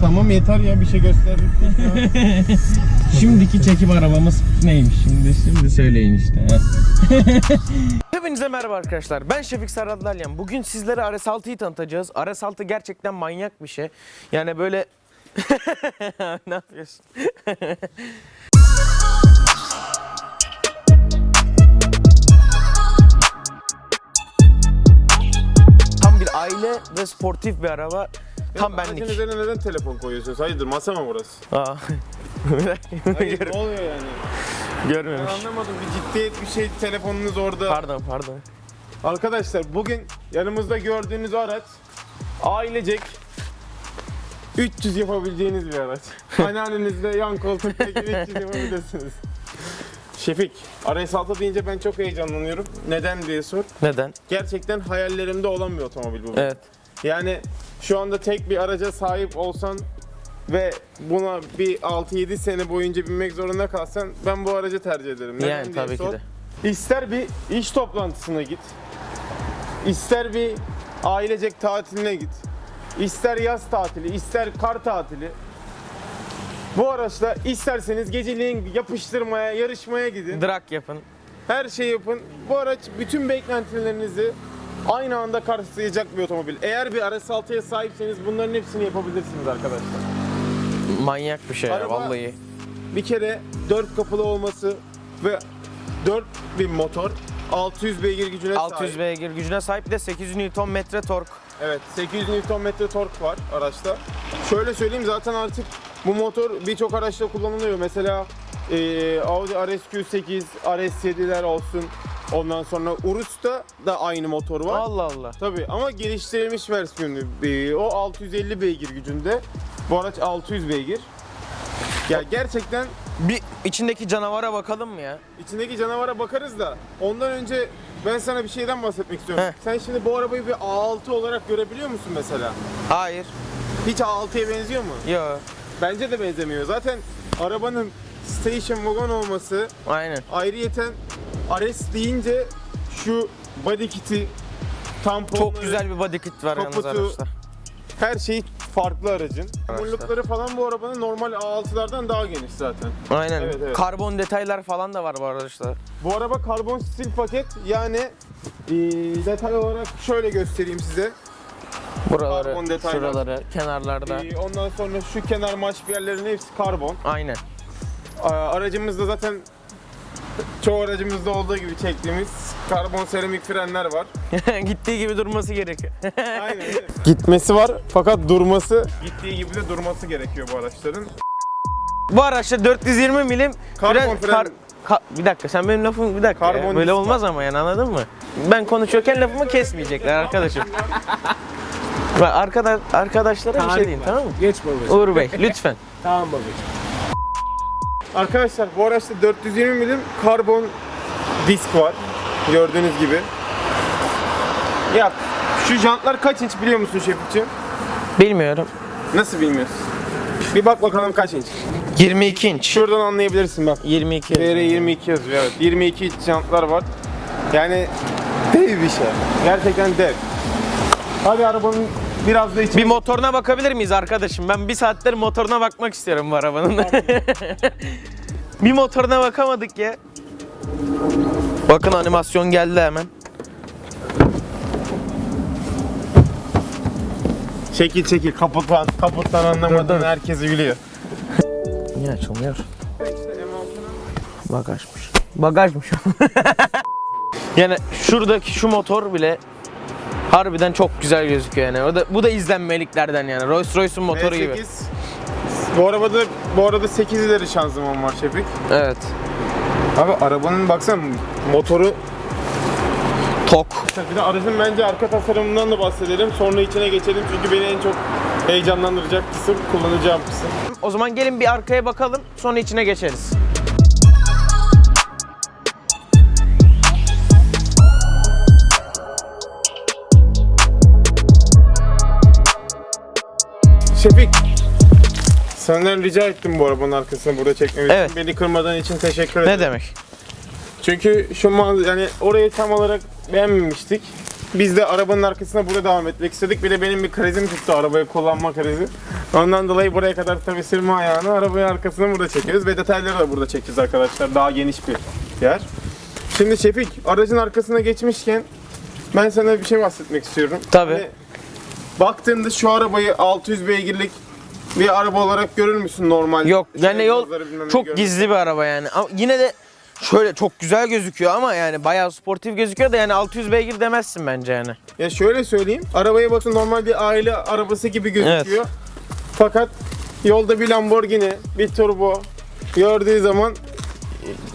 Tamam yeter ya bir şey gösterdik. Şimdiki çekim arabamız neymiş şimdi? Şimdi söyleyin işte. Hepinize merhaba arkadaşlar. Ben Şefik Serhat Dalyan. Bugün sizlere RS6'yı tanıtacağız. RS6 gerçekten manyak bir şey. Yani böyle... ne yapıyorsun? Tam bir aile ve sportif bir araba. Tam benlik. üzerine neden telefon koyuyorsunuz? Hayırdır masa mı burası? Aa. Hayır Gör- ne oluyor yani? Ben Görmemiş. anlamadım bir ciddiyet bir şey telefonunuz orada. Pardon pardon. Arkadaşlar bugün yanımızda gördüğünüz araç ailecek 300 yapabileceğiniz bir araç. Anneannenizle yan koltukta gibi 300 yapabilirsiniz. Şefik, RS6 deyince ben çok heyecanlanıyorum. Neden diye sor. Neden? Gerçekten hayallerimde olan bir otomobil bu. Evet. Yani şu anda tek bir araca sahip olsan ve buna bir 6-7 sene boyunca binmek zorunda kalsan ben bu aracı tercih ederim. Neden Yani tabii ki sor. de. İster bir iş toplantısına git, ister bir ailecek tatiline git, ister yaz tatili, ister kar tatili. Bu araçla isterseniz geceliğin yapıştırmaya, yarışmaya gidin. Drag yapın. Her şeyi yapın. Bu araç bütün beklentilerinizi aynı anda karşılayacak bir otomobil. Eğer bir RS6'ya sahipseniz bunların hepsini yapabilirsiniz arkadaşlar. Manyak bir şey ya, Araba- vallahi. Bir kere 4 kapılı olması ve 4000 motor, 600 beygir gücüne 600 sahip. beygir gücüne sahip bir de 800 Nm tork. Evet, 800 Nm tork var araçta. Şöyle söyleyeyim zaten artık bu motor birçok araçta kullanılıyor. Mesela eee, Audi RSQ8, RS7'ler olsun. Ondan sonra Urus'ta da aynı motor var. Allah Allah. Tabii ama geliştirilmiş versiyonu. Ee, o 650 beygir gücünde. Bu araç 600 beygir. Ya gerçekten Bir içindeki canavara bakalım mı ya? içindeki canavara bakarız da ondan önce ben sana bir şeyden bahsetmek istiyorum. Heh. Sen şimdi bu arabayı bir A6 olarak görebiliyor musun mesela? Hayır. Hiç A6'ya benziyor mu? Yo. Bence de benzemiyor. Zaten arabanın station wagon olması Aynen. ayrıyeten RS deyince şu body kit'i tampon Çok güzel bir body kit var yalnız Kaputu- araçta. Her şey farklı aracın. Araçta. Falan bu arabanın normal A6'lardan daha geniş zaten. Aynen. Evet, evet. Karbon detaylar falan da var bu araçta. Bu araba karbon stil paket yani e, detay olarak şöyle göstereyim size. Buraları, Karbon detaylar. şuraları, kenarlarda. E, ondan sonra şu kenar maşpiyerlerin hepsi karbon. Aynen. Aracımızda zaten çoğu aracımızda olduğu gibi çektiğimiz karbon seramik frenler var. Gittiği gibi durması gerekiyor. Aynen. Gitmesi var fakat durması gittiği gibi de durması gerekiyor bu araçların. bu araçta 420 milim Karbon fren. Ka- bir dakika sen benim lafımı bir dakika ya. Karbon Böyle disk olmaz ama yani anladın mı? Ben konuşuyorken lafımı kesmeyecekler arkadaşım. Bak arkadaş arkadaşlara bir şey var. tamam mı? Geç babacığım. Uğur Bey lütfen. Tamam babacığım. Arkadaşlar bu araçta 420 milim karbon disk var. Gördüğünüz gibi. Ya şu jantlar kaç inç biliyor musun Şefikciğim? Bilmiyorum. Nasıl bilmiyorsun? Bir bak bakalım kaç inç. 22 inç. Şuradan anlayabilirsin bak. 22. TR 22 yazıyor evet. 22 inç jantlar var. Yani dev bir şey. Gerçekten dev. Hadi arabanın biraz da içi. Bir motoruna bakabilir miyiz arkadaşım? Ben bir saattir motoruna bakmak istiyorum bu arabanın. bir motoruna bakamadık ya. Bakın animasyon geldi hemen. Çekil çekil kaputtan, kaputtan anlamadın dur. herkesi gülüyor. Niye açılmıyor? Bagajmış. Bagajmış. yani şuradaki şu motor bile harbiden çok güzel gözüküyor yani. O da, bu da izlenmeliklerden yani. Rolls Royce'un motoru gibi. V8. Bu arabada bu arada 8 ileri şanzıman var Şefik. Evet. Abi arabanın baksana motoru Tok. bir de aracın bence arka tasarımından da bahsedelim. Sonra içine geçelim çünkü beni en çok heyecanlandıracak kısım kullanacağım kısım. O zaman gelin bir arkaya bakalım sonra içine geçeriz. Şefik Senden rica ettim bu arabanın arkasını burada çekmemi Evet. için. Beni kırmadığın için teşekkür ederim. Ne demek? Çünkü şu mağaza yani orayı tam olarak beğenmemiştik. Biz de arabanın arkasına burada devam etmek istedik. Bir de benim bir krizim tuttu arabayı kullanma krizi. Ondan dolayı buraya kadar tabii sürme ayağını arabanın arkasına burada çekiyoruz. Ve detayları da burada çekeceğiz arkadaşlar. Daha geniş bir yer. Şimdi Şefik aracın arkasına geçmişken ben sana bir şey bahsetmek istiyorum. Tabii. Hani baktığında şu arabayı 600 beygirlik bir araba olarak görür müsün normal? Yok yani Şey, yol bilmem ne çok görür gizli bir araba yani. Ama yine de şöyle çok güzel gözüküyor ama yani bayağı sportif gözüküyor da yani 600 beygir demezsin bence yani. Ya şöyle söyleyeyim. Arabaya bakın normal bir aile arabası gibi gözüküyor. Fakat yolda bir Lamborghini, bir turbo gördüğü zaman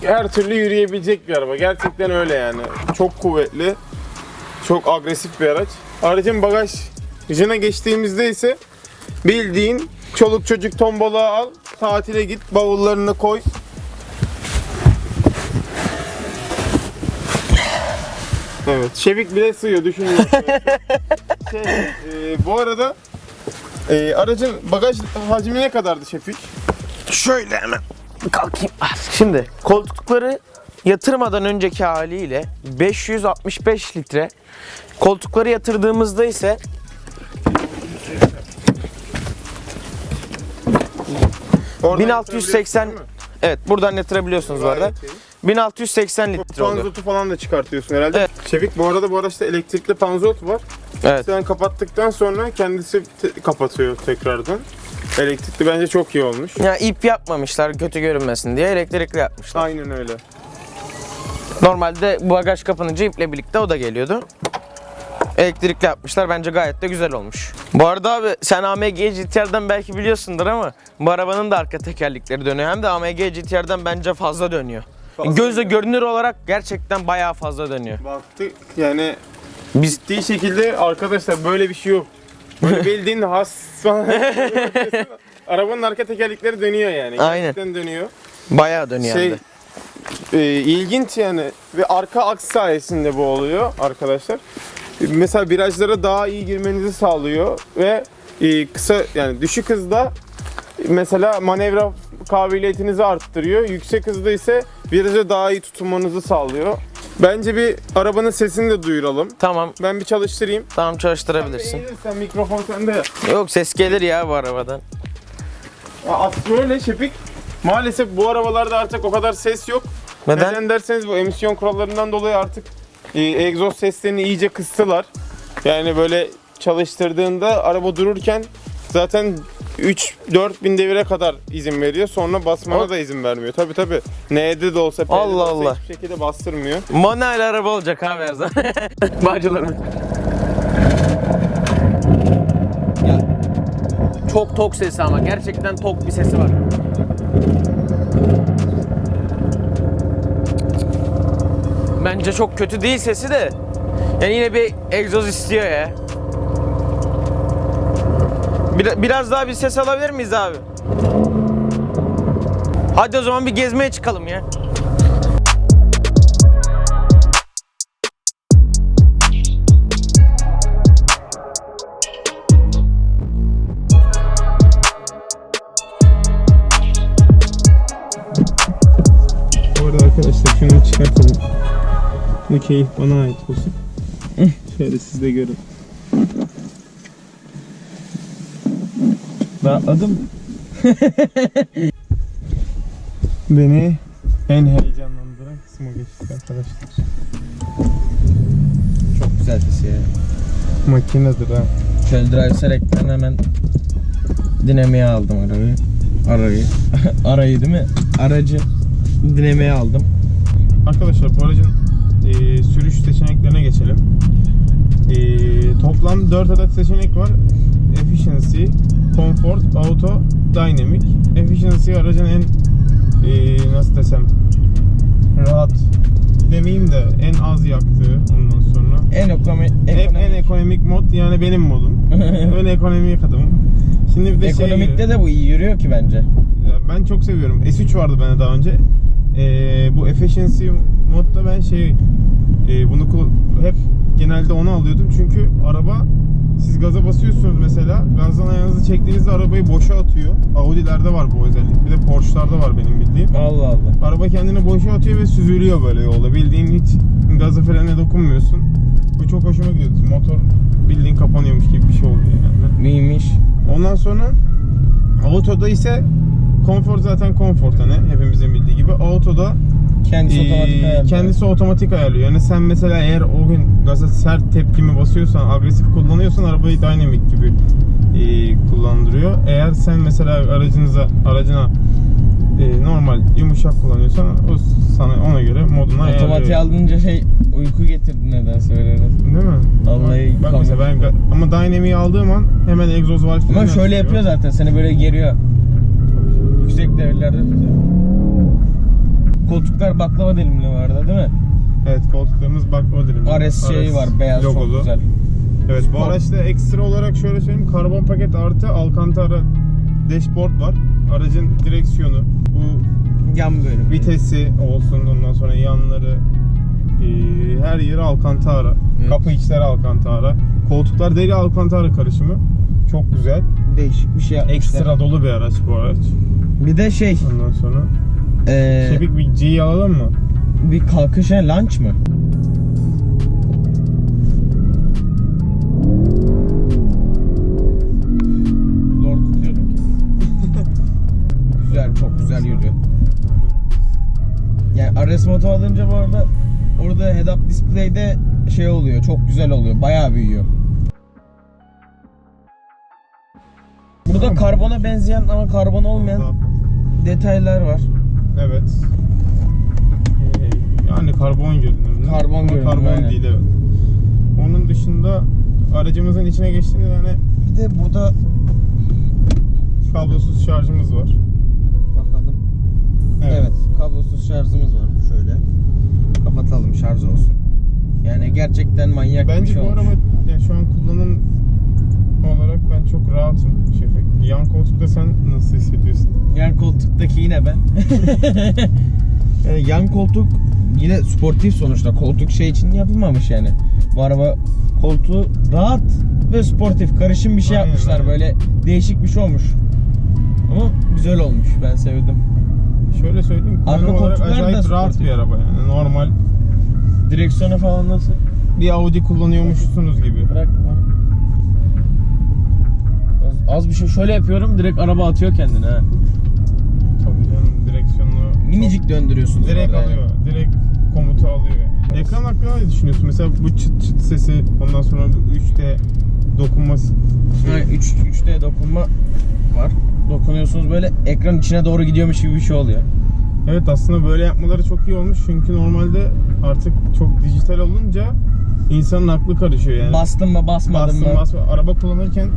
her türlü yürüyebilecek bir araba. Gerçekten öyle yani. Çok kuvvetli, çok agresif bir araç. Aracın bagajına geçtiğimizde ise bildiğin çoluk çocuk tombala al, tatile git, bavullarını koy. Evet, Şevik bile sığıyor düşünün. şey, e, bu arada e, aracın bagaj hacmi ne kadardı Şefik? Şöyle hemen kalkayım. Ah, Şimdi koltukları yatırmadan önceki haliyle 565 litre. Koltukları yatırdığımızda ise Oradan 1680 yatırabiliyorsun, değil mi? Evet buradan yatırabiliyorsunuz bu arada. Gayet iyi. 1680 litre oluyor. Panzotu falan da çıkartıyorsun herhalde. Evet. Şefik bu arada bu araçta elektrikli panzot var. Evet. Sen kapattıktan sonra kendisi te- kapatıyor tekrardan. Elektrikli bence çok iyi olmuş. Ya ip yapmamışlar kötü görünmesin diye elektrikli yapmışlar. Aynen öyle. Normalde bu bagaj kapanınca iple birlikte o da geliyordu. Elektrikli yapmışlar. Bence gayet de güzel olmuş. Bu arada abi sen AMG GTR'den belki biliyorsundur ama bu arabanın da arka tekerlekleri dönüyor. Hem de AMG GTR'den bence fazla dönüyor. Fazla Gözle dönüyor. gerçekten olarak gerçekten bayağı fazla dönüyor. Baktık yani Biz ciddi şekilde arkadaşlar böyle bir şey yok. Böyle bildiğin has. Arabanın arka tekerlekleri dönüyor yani. Aynen. Gerçekten dönüyor. bayağı dönüyor Şey e, ilginç yani ve arka aks sayesinde bu oluyor arkadaşlar. Mesela virajlara daha iyi girmenizi sağlıyor ve e, kısa yani düşük hızda mesela manevra kabiliyetinizi arttırıyor. Yüksek hızda ise viraja daha iyi tutunmanızı sağlıyor. Bence bir arabanın sesini de duyuralım. Tamam Ben bir çalıştırayım. tamam çalıştırabilirsin. Sen mikrofon sende ya. Yok ses gelir ya bu arabadan. Ya Aslında öyle Şefik. Maalesef bu arabalarda artık o kadar ses yok. Neden? Neden derseniz bu emisyon kurallarından dolayı artık e, egzoz seslerini iyice kıstılar. Yani böyle çalıştırdığında araba dururken zaten 3-4 bin devire kadar izin veriyor. Sonra basmana O- da izin vermiyor. Tabi tabi. N'de de olsa P'de de Allah olsa Allah. hiçbir şekilde bastırmıyor. Manuel araba olacak abi her zaman. Bağcılarım. Ya çok tok sesi ama gerçekten tok bir sesi var. Bence çok kötü değil sesi de. Yani yine bir egzoz istiyor ya. Bir- biraz daha bir ses alabilir miyiz abi? Hadi o zaman bir gezmeye çıkalım ya. Bu arada arkadaşlar şunu çıkartalım. Bu keyif bana ait olsun. Şöyle siz de görün. Rahatladım. Beni en heyecanlandıran kısmı geçtik arkadaşlar. Çok güzel sesi ya. Makinedir ha. Şöyle drive select'ten hemen dinameye aldım arayı. Arayı. Arayı değil mi? Aracı dinameye aldım. Arkadaşlar bu aracın e, sürüş seçeneklerine geçelim. E, toplam 4 adet seçenek var. Efficiency, Comfort, Auto, Dynamic. Efficiency aracın en e, nasıl desem rahat demeyeyim de en az yaktığı ondan sonra. En ekonomi, En, ekonomik, en ekonomik mod yani benim modum. en ekonomik adamım. Şimdi bir de şeye ekonomikte gelelim. de bu iyi yürüyor ki bence. Ben çok seviyorum. S3 vardı bende daha önce. Ee, bu efficiency modda ben şey e, bunu hep genelde onu alıyordum çünkü araba siz gaza basıyorsunuz mesela gazdan ayağınızı çektiğinizde arabayı boşa atıyor. Audi'lerde var bu özellik. Bir de Porsche'larda var benim bildiğim. Allah Allah. Araba kendini boşa atıyor ve süzülüyor böyle yolda. Bildiğin hiç gazı frene dokunmuyorsun. Bu çok hoşuma gidiyor. Motor bildiğin kapanıyormuş gibi bir şey oluyor yani. Neymiş? Ondan sonra autoda ise konfor zaten konfor hani hepimizin bildiği gibi. Autoda Kendisi Ee, otomatik ayarlıyor. kendisi otomatik ayarlıyor. Yani sen mesela eğer o gün gaza sert tepkimi basıyorsan, agresif kullanıyorsan arabayı dynamic gibi e, kullandırıyor. Eğer sen mesela aracınıza aracına e, normal yumuşak kullanıyorsan o sana ona göre moduna ayarlıyor. alınca şey uyku getirdi nedense öyle. Değil mi? Vallahi bak, mesela ben ama dynamic'i aldığım an hemen egzoz valve Ama şöyle yapıyor zaten seni böyle geriyor. Yüksek devirlerde tutuyor. Koltuklar baklava dilimli bu arada değil mi? Evet koltuklarımız bak o dilim. RS şeyi var beyaz logolu. çok güzel. Evet bu Spor. araçta ekstra olarak şöyle söyleyeyim karbon paket artı Alcantara dashboard var. Aracın direksiyonu, bu Yan bölümü. vitesi olsun ondan sonra yanları e, her yeri Alcantara. Evet. Kapı içleri Alcantara. Koltuklar deri Alcantara karışımı. Çok güzel. değişik bir şey yapmışlar. Ekstra dolu bir araç bu araç. Bir de şey, Ondan sonra eee Şefik bir G'yi alalım mı? bir kalkış yani lunch mı? Zor tutuyorum güzel, çok güzel yürüyor. Yani RS Moto alınca bu arada orada head-up display'de şey oluyor, çok güzel oluyor, bayağı büyüyor. Burada karbona benzeyen ama karbon olmayan detaylar var. Evet. Ee, yani karbon görünümlü. Karbon Ama görünümlü, Karbon aynen. değil evet. Onun dışında aracımızın içine geçtiğinde yani Bir de burada kablosuz şarjımız var. bakalım. Evet. kablosuz şarjımız var şöyle. Kapatalım şarj olsun. Yani gerçekten manyak bir Bence şey bu olmuş. araba yani şu an kullanım olarak ben çok rahatım Şefik. Yan koltukta sen nasıl hissediyorsun? Yan koltuktaki yine ben. Yani yan koltuk yine sportif sonuçta. Koltuk şey için yapılmamış yani. Bu araba koltuğu rahat ve sportif. Karışım bir şey Aynen, yapmışlar. aynen. Böyle değişik bir şey olmuş. Ama güzel olmuş. Ben sevdim. Şöyle söyleyeyim Arka olarak koltuklar da acayip rahat sportif. bir araba yani. Normal Direksiyonu falan nasıl? bir Audi kullanıyormuşsunuz gibi. Bırakma. Az, bir şey şöyle yapıyorum direkt araba atıyor kendine ha. Tabii canım direksiyonu Minicik döndürüyorsunuz. direkt orada yani. alıyor. Direkt komutu alıyor yani. Ekran hakkında ne düşünüyorsun? Mesela bu çıt çıt sesi ondan sonra bu 3D dokunma s- Ha, şey. 3 3D dokunma var. Dokunuyorsunuz böyle ekran içine doğru gidiyormuş gibi bir şey oluyor. Evet aslında böyle yapmaları çok iyi olmuş çünkü normalde artık çok dijital olunca insanın aklı karışıyor yani. Bastın mı basmadın Bastım mı? basma. Araba kullanırken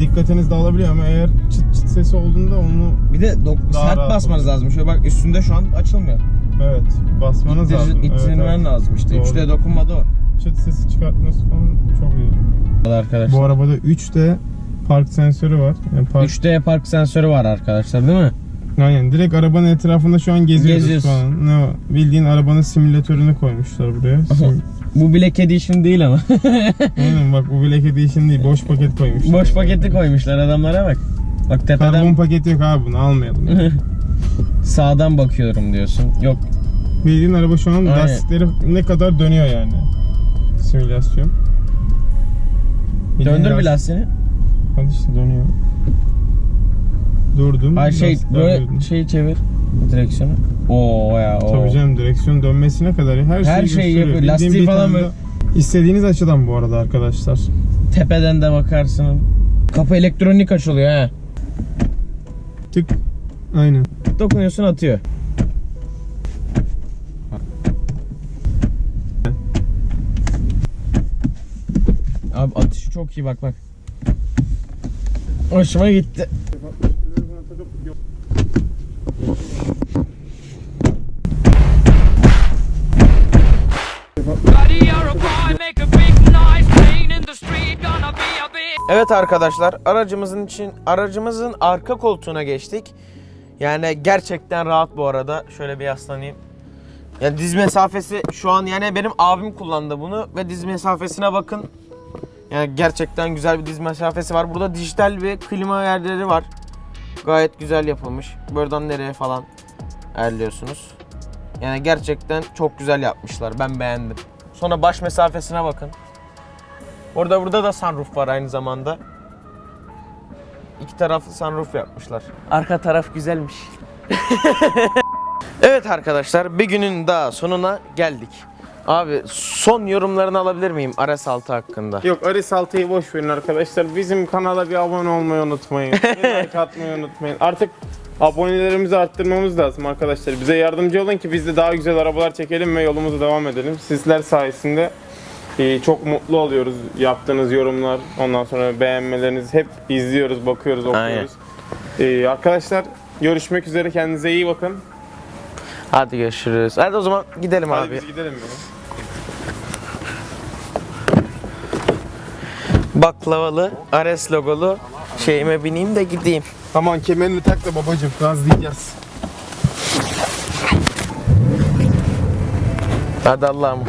dikkatiniz dağılabiliyor ama eğer çıt çıt sesi olduğunda onu Bir de dok- Daha sert rahat basmanız oluyor. lazım. Şöyle bak üstünde şu an açılmıyor. evet basmanız İttir- lazım. Evet, İttirmen evet. lazım işte. Doğru. 3D dokunmada o. Çıt sesi çıkartması falan çok iyi. Arkadaşlar. Bu arabada 3D park sensörü var. Yani park 3D park sensörü var arkadaşlar değil mi? Aynen direkt arabanın etrafında şu an geziyoruz Geziyoruz. falan. Ne o? Bildiğin arabanın simülatörünü koymuşlar buraya. Sim- Bu Black Edition değil ama. Aynen bak bu Black Edition değil boş paket koymuşlar. Boş paketi koymuşlar adamlara bak. Bak tepeden Karbon paketi yok abi bunu almayalım. sağdan bakıyorum diyorsun. Yok Bildiğin araba şu an Aynen. lastikleri ne kadar dönüyor yani. Simülasyon. Bildiğin döndür bir lastiğini. Hadi işte dönüyor. Durdum. Ay şey böyle şey çevir direksiyonu. Oo ya o. Tabii canım direksiyon dönmesine kadar her, Her şeyi şeyi gösteriyor. yapıyor. Bildiğin Lastiği bir falan tane böyle- de- İstediğiniz açıdan bu arada arkadaşlar. Tepeden de bakarsın. Kapı elektronik açılıyor ha. Tık. Aynen. Dokunuyorsun atıyor. Abi atışı çok iyi bak bak. Hoşuma gitti. Evet arkadaşlar aracımızın için aracımızın arka koltuğuna geçtik. Yani gerçekten rahat bu arada. Şöyle bir yaslanayım. Yani diz mesafesi şu an yani benim abim kullandı bunu ve diz mesafesine bakın. Yani gerçekten güzel bir diz mesafesi var. Burada dijital bir klima yerleri var. Gayet güzel yapılmış. Buradan nereye falan ayarlıyorsunuz. Yani gerçekten çok güzel yapmışlar. Ben beğendim. Sonra baş mesafesine bakın. Orada burada da sunroof var aynı zamanda. İki taraflı sunroof yapmışlar. Arka taraf güzelmiş. evet arkadaşlar bir günün daha sonuna geldik. Abi son yorumlarını alabilir miyim RS6 hakkında? Yok Aris 6'yı boş verin arkadaşlar. Bizim kanala bir abone olmayı unutmayın. Bir like atmayı unutmayın. Artık abonelerimizi arttırmamız lazım arkadaşlar. Bize yardımcı olun ki biz de daha güzel arabalar çekelim ve yolumuza devam edelim. Sizler sayesinde e, çok mutlu oluyoruz yaptığınız yorumlar, ondan sonra beğenmeleriniz hep izliyoruz, bakıyoruz, okuyoruz. E, arkadaşlar görüşmek üzere kendinize iyi bakın. Hadi görüşürüz. Hadi o zaman gidelim Hadi abi. biz gidelim ya. Baklavalı, RS logolu şeyime bineyim de gideyim. Aman kemerini tak da babacım gazlayacağız. Hadi Allah'ım.